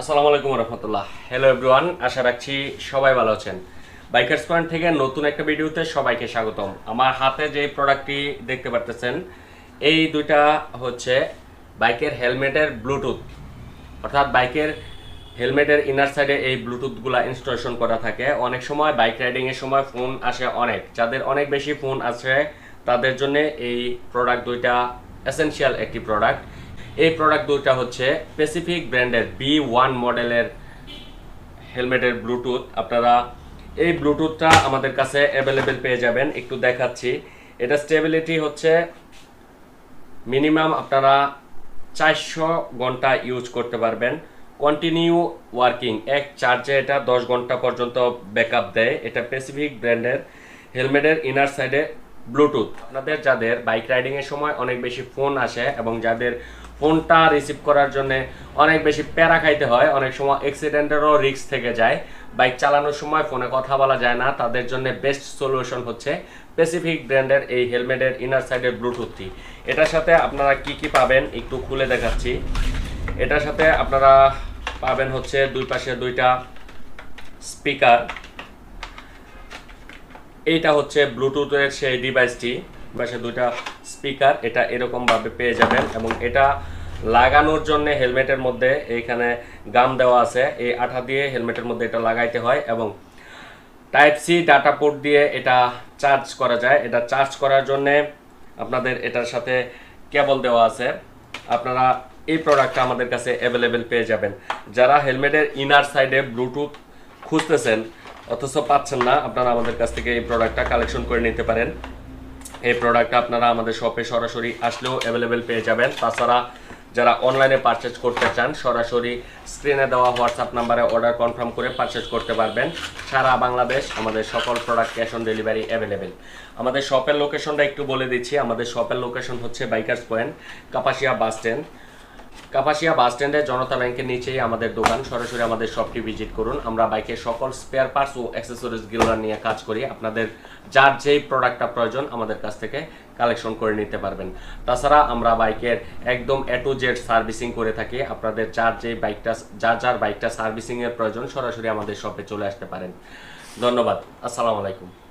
আসসালামু আলাইকুম রহমতুল্লাহ hello everyone আশা রাখছি সবাই ভালো আছেন। বাইকার্স পয়েন্ট থেকে নতুন একটা ভিডিওতে সবাইকে স্বাগতম। আমার হাতে যে প্রোডাক্টটি দেখতে পারতেছেন, এই দুইটা হচ্ছে বাইকের হেলমেটের ব্লুটুথ অর্থাৎ বাইকের হেলমেটের ইনার সাইডে এই ব্লুটুথগুলো ইনস্টলেশন করা থাকে। অনেক সময় বাইক রাইডিংয়ের সময় ফোন আসে অনেক। যাদের অনেক বেশি ফোন আছে, তাদের জন্য এই প্রোডাক্ট দুইটা এসেনশিয়াল একটি প্রোডাক্ট এই প্রোডাক্ট দুইটা হচ্ছে স্পেসিফিক ব্র্যান্ডের বি ওয়ান মডেলের হেলমেটের ব্লুটুথ আপনারা এই ব্লুটুথটা আমাদের কাছে অ্যাভেলেবেল পেয়ে যাবেন। একটু দেখাচ্ছি। এটা স্টেবিলিটি হচ্ছে মিনিমাম আপনারা চারশো ঘণ্টা ইউজ করতে পারবেন। কন্টিনিউ ওয়ার্কিং এক চার্জে এটা দশ ঘণ্টা পর্যন্ত ব্যাকআপ দেয়। এটা স্পেসিফিক ব্র্যান্ডের হেলমেটের ইনার সাইডে ব্লুটুথ আপনাদের যাদের বাইক রাইডিংয়ের সময় অনেক বেশি ফোন আসে এবং যাদের ফোনটা রিসিভ করার জন্য অনেক বেশি প্যারা খাইতে হয়, অনেক সময় অ্যাক্সিডেন্টেরও রিস্ক থেকে যায়। বাইক চালানোর সময় ফোনে কথা বলা যায় না, তাদের জন্য বেস্ট সলিউশন হচ্ছে স্পেসিফিক ব্র্যান্ডের এই হেলমেটের ইনার সাইডের ব্লুটুথটি এটার সাথে আপনারা কি কি পাবেন একটু খুলে দেখাচ্ছি। এটার সাথে আপনারা পাবেন হচ্ছে দুই পাশে দুইটা স্পিকার এইটা হচ্ছে ব্লুটুথের সেই ডিভাইসটি পাশে দুইটা স্পিকার এটা এরকম ভাবে পেয়ে যাবেন। এবং এটা লাগানোর জন্য হেলমেটের মধ্যে এইখানে গাম দেওয়া আছে। এই আঠা দিয়ে হেলমেটের মধ্যে এটা লাগাইতে হয় এবং টাইপ সি ডাটা পোর্ট দিয়ে এটা চার্জ করা যায়। এটা চার্জ করার জন্য আপনাদের এটার সাথে কেবল দেওয়া আছে। আপনারা এই প্রোডাক্টটা আমাদের কাছে অ্যাভেলেবেল পেয়ে যাবেন। যারা হেলমেটের ইনার সাইডে ব্লুটুথ খুঁজতেছেন অথচ পাচ্ছেন না। আপনারা আমাদের কাছ থেকে এই প্রোডাক্টটা কালেকশন করে নিতে পারেন। এই প্রোডাক্টটা আপনারা আমাদের শপে সরাসরি আসলেও অ্যাভেলেবেল পেয়ে যাবেন। তাছাড়া যারা অনলাইনে পারচেজ করতে চান, সরাসরি স্ক্রিনে দেওয়া হোয়াটসঅ্যাপ নাম্বারে অর্ডার কনফার্ম করে পারচেজ করতে পারবেন। সারা বাংলাদেশ আমাদের সকল product cash on delivery available আমাদের শপের লোকেশনটা একটু বলে দিচ্ছি। আমাদের শপের লোকেশন হচ্ছে bikers point Kapasia bus stand Kapasia bus স্ট্যান্ডে জনতা ব্যাংকের নিচেই আমাদের দোকান। সরাসরি আমাদের শপটি ভিজিট করুন। আমরা বাইকের সকল স্পেয়ার পার্টস ও অ্যাক্সেসরিজগুলো নিয়ে কাজ করি। আপনাদের যার যেই প্রোডাক্টটা প্রয়োজন আমাদের কাছ থেকে কালেকশন করে নিতে পারবেন। তাছাড়া আমরা বাইকের একদম এ টু জেড সার্ভিসিং করে থাকি। আপনাদের যার যেই বাইকটা, যার যার বাইকটা সার্ভিসিংয়ের প্রয়োজন সরাসরি আমাদের শপে চলে আসতে পারেন। ধন্যবাদ। আসসালামু আলাইকুম।